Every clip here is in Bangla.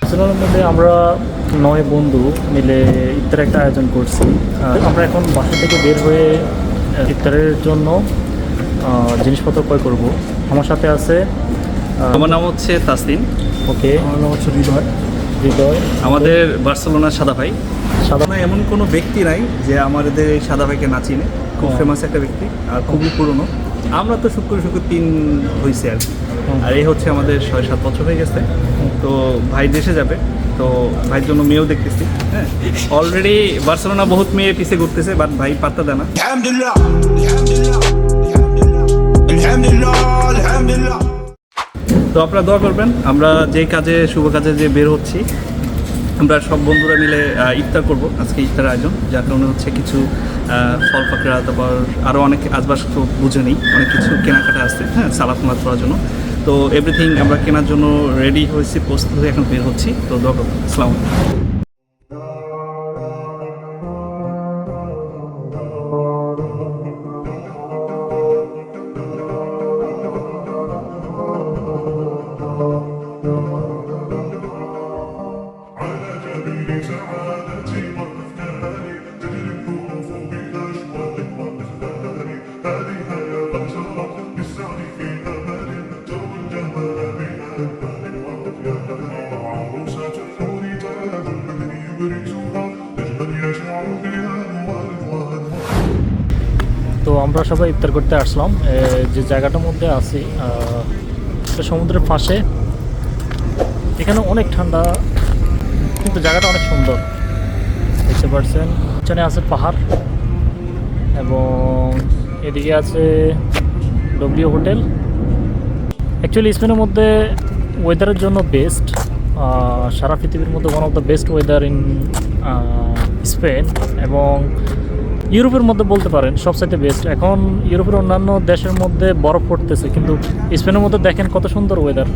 বার্সেলোনার মধ্যে আমরা নয় বন্ধু মিলে ইফতার একটা আয়োজন করছি। আমরা এখন বাসা থেকে বের হয়ে ইফতারের জন্য জিনিসপত্র ক্রয় করব। আমার সাথে আছে আমার নাম হচ্ছে তাসলিম ওকে। আমার নাম হচ্ছে হৃদয়। হৃদয় আমাদের বার্সেলোনার সাদা ভাই। সাদা না এমন কোনো ব্যক্তি নাই যে আমাদের এই সাদা ভাইকে না চিনে। খুব। ফেমাস একটা ব্যক্তি আর খুবই পুরনো। আমরা তো শুক্র শুক্র তিন হয়েছে আর কি। আর এই হচ্ছে আমাদের ছয় সাত বছর হয়ে গেছে। তো ভাই দেশে যাবে তো ভাইয়ের জন্য মেয়েও দেখতেছি হ্যাঁ। অলরেডি বার্সেলোনা বহুত মেয়ে পিছিয়ে ঘুরতেছে বাট ভাই পাত্তা দেয় না। তো আপনারা দোয়া করবেন আমরা যে কাজে শুভ কাজে যে বের হচ্ছি আমরা সব বন্ধুরা মিলে ইফতার করব আজকে ইফতার আয়োজন যার কারণে হচ্ছে কিছু ফল পাকড়া তারপর আরও অনেক আসবাস বুঝে নেই অনেক কিছু কেনাকাটা আসছে হ্যাঁ সালাদ মাছ করার জন্য। তো এভরিথিং আমরা কেনার জন্য রেডি হয়েছি, প্রস্তুত হয়ে এখন বের হচ্ছি। তো দোয়া সালাম তো আমরা সবাই ইফতার করতে আসলাম। যে জায়গাটার মধ্যে আছি সমুদ্রের পাশে। এখানে অনেক ঠান্ডা, কিন্তু জায়গাটা অনেক সুন্দর। দেখতে পাচ্ছেন পিছনে আছে পাহাড় এবং এদিকে আছে ডব্লিউ হোটেল অ্যাকচুয়ালি স্পেনের মধ্যে ওয়েদারের জন্য বেস্ট সারা পৃথিবীর মধ্যে one of the best weather in Spain এবং ইউরোপের মধ্যে বলতে পারেন সবসাইতে বেস্ট এখন ইউরোপের অন্যান্য দেশের মধ্যে বরফ পড়তেছে কিন্তু স্পেনের মধ্যে দেখেন কত সুন্দর ওয়েদার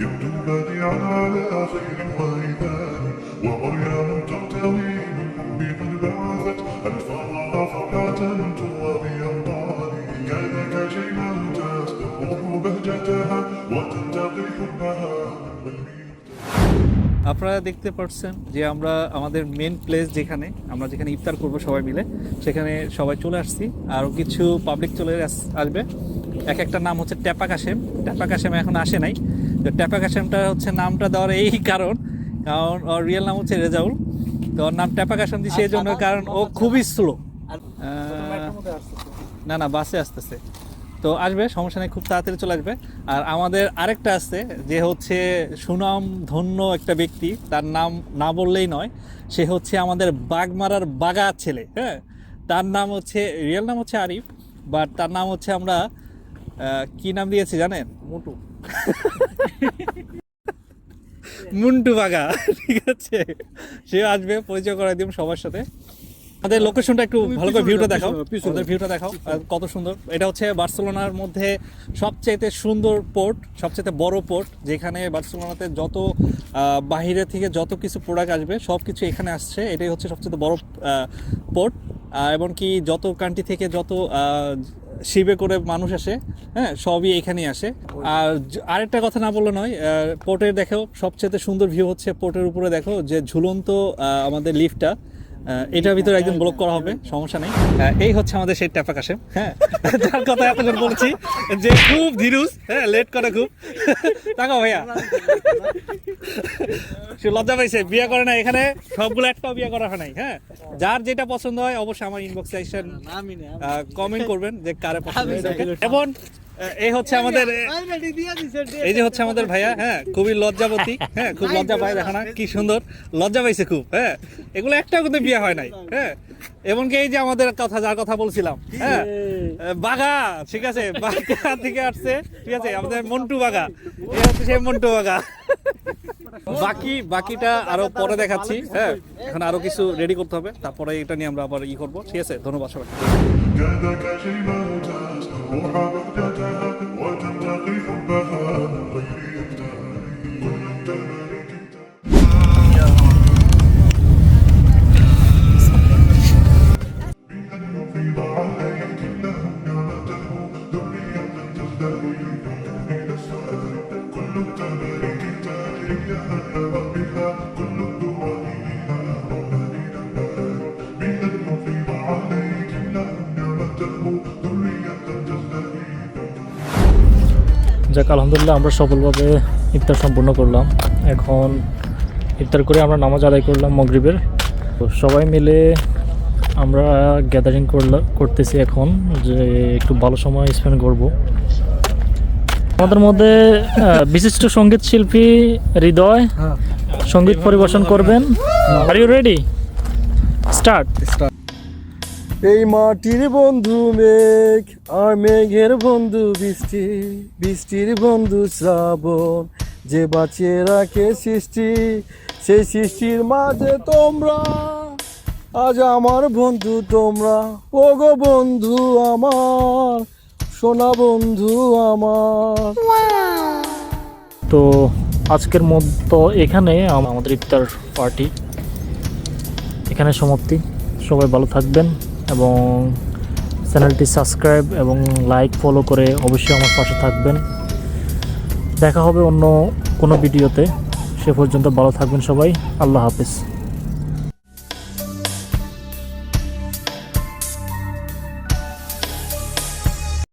يبدو بديعا على خير وعباد ومريم تقتوي بالحب قد بعثت الفرح فرحة تروى بأمطاري كذاك شيما تستفوح بهجتها وتنتقي حبها আপনারা দেখতে পাচ্ছেন যে আমরা আমাদের মেন প্লেস যেখানে আমরা যেখানে ইফতার করব সবাই মিলে সেখানে সবাই চলে আসছি। আরও কিছু পাবলিক চলে আস- আসবে। এক একটা নাম হচ্ছে ট্যাপা কাশেম ট্যাপা কাশেম এখন আসে নাই। তো ট্যাপা কাশেমটা হচ্ছে নামটা দেওয়ার এই কারণ। কারণ ওর রিয়েল নাম হচ্ছে রেজাউল। তো ওর নাম ট্যাপা কাশেম দিচ্ছে এই জন্য কারণ ও খুবই স্লো না না বাসে আসতেছে। তো আসবে সমস্যা নেই খুব তাড়াতাড়ি চলে আসবে। আর আমাদের আরেকটা আছে যে হচ্ছে সুনাম ধন্য একটা ব্যক্তি তার নাম না বললেই নয় সে হচ্ছে আমাদের বাগমারার বাগা ছেলে হ্যাঁ? তার নাম হচ্ছে রিয়েল নাম হচ্ছে আরিফ বাট তার নাম হচ্ছে আমরা কি নাম দিয়েছি জানেন? মুটু মুন্টু বাগা ঠিক আছে। সে আসবে পরিচয় করাই দিব সবার সাথে। আমাদের লোকেশনটা একটু ভালো করে ভিউটা দেখাও। আমাদের ভিউটা দেখাও। কত সুন্দর। এটা হচ্ছে বার্সেলোনার মধ্যে সবচেয়ে সুন্দর পোর্ট সবচেয়ে বড় পোর্ট যেখানে বার্সেলোনাতে যত বাহিরে থেকে যত কিছু প্রোডাক্ট আসবে সব কিছু এখানে আসছে। এটাই হচ্ছে সবচেয়ে বড় পোর্ট এবং কি যত কান্ট্রি থেকে যত শিবে করে মানুষ আসে হ্যাঁ সবই এখানেই আসে। আর আরেকটা কথা না বললে নয় পোর্টের দেখো সবচেয়ে সুন্দর ভিউ হচ্ছে পোর্টের উপরে দেখো যে ঝুলন্ত আমাদের লিফটটা এটার ভিতরে একদম ব্লক করা হবে সমস্যা নেই। এই হচ্ছে আমাদের সেই ট্যাপা কাশেম হ্যাঁ? যার কথা এতক্ষণ বলছি যে খুব ধীরুস হ্যাঁ লেট করে খুব। তাকাও ভাইয়া। সে লজ্জা পাইছে বিয়ে করে না এখানে সবগুলো একটাও বিয়ে করা হয় নাই হ্যাঁ? যার যেটা পছন্দ হয় অবশ্যই আমার ইনবক্সে কমেন্ট করবেন যে কারে পছন্দ এবং এই হচ্ছে আমাদের এই যে হচ্ছে আমাদের ভাইয়া হ্যাঁ খুবই লজ্জাবতী হ্যাঁ খুব লজ্জা পায় দেখো না কি সুন্দর লজ্জা পাইছে খুব হ্যাঁ এগুলো একটাও কিন্তু বিয়ে হয় নাই হ্যাঁ এমনকি এই যে আমাদের কথা যার কথা বলছিলাম হ্যাঁ বাঘা, ঠিক আছে? বাঘা থেকে আসছে, ঠিক আছে? আমাদের মন্টু বাঘা। সে মন্টু বাঘা। বাকি, বাকিটা আরও পরে দেখাচ্ছি হ্যাঁ? এখন আরও কিছু রেডি করতে হবে। তারপরে এটা নিয়ে আমরা আবার ই করব। ঠিক আছে? ধন্যবাদ সবাই যাক, আলহামদুলিল্লাহ, আমরা সফলভাবে ইফতার সম্পূর্ণ করলাম। এখন ইফতার করে আমরা নামাজ আদায় করলাম মগরিবের। তো সবাই মিলে আমরা গ্যাদারিং করলাম করতেছি এখন যে একটু ভালো সময় স্পেন্ড করব। আমাদের মধ্যে বিশিষ্ট সংগীত শিল্পী হৃদয় সংগীত পরিবেশন করবেন। আর ইউ রেডি স্টার্ট এই মাটির বন্ধু মেঘ আর মেঘের বন্ধু বৃষ্টি বৃষ্টির বন্ধু শ্রাবণ। যে বাঁচিয়ে রাখে সৃষ্টি সেই সৃষ্টির মাঝে তোমরা। আজ আমার বন্ধু তোমরা ও গো বন্ধু আমার। সোনা বন্ধু আমার। তো আজকের মতো এখানে আমাদের ইফতার পার্টি। এখানে সমাপ্তি। সবাই ভালো থাকবেন এবং চ্যানেলটি সাবস্ক্রাইব এবং লাইক ফলো করে অবশ্যই আমার পাশে থাকবেন। দেখা হবে অন্য কোনো ভিডিওতে। সে পর্যন্ত ভালো থাকবেন সবাই। আল্লাহ হাফিজ।